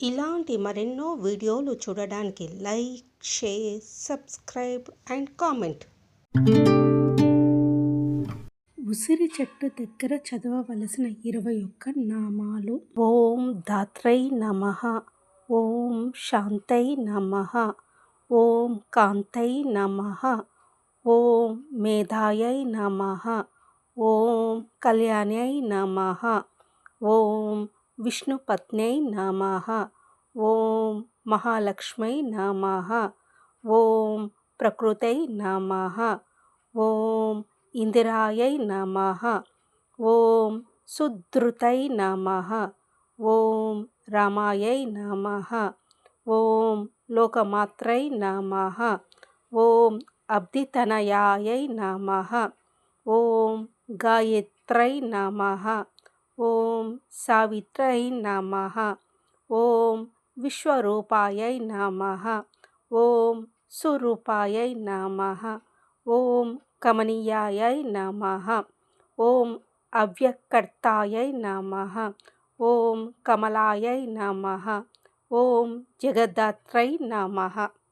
ఇలాంటి మరెన్నో వీడియోలు చూడడానికి like share subscribe and comment. ఉసిరి చెట్టు దగ్గర చదవవలసిన ఇరవై ఒక్క నామాలు. ఓం ధాత్రై నమ. ఓం శాంతై నమ. ఓం కాంతై నమ. ఓం మేధాయై నమ. ఓం కళ్యాణ్యై నమ. ఓం विष्णुपत्न्यै नामः। ॐ महालक्ष्म्यै नामः। ॐ प्रकृतै नामः। ॐ इन्दिरायै नामः। ॐ सुधृतै नामः। ॐ रामायै नामः। ॐ लोकमात्रै लोकमात्र्ययना ॐ अब्धितनयायै नामः। ॐ गायत्र्यै गायत्र्यैना ॐ सावित्र्यै नमः। ॐ विश्वरूपायै नमः। ॐ सुरूपायै नमः। ॐ कमनीयायै नमः। ॐ अव्यकर्ताय नमः। ॐ कमलायै नमः। ॐ जगदात्र्यै नमः।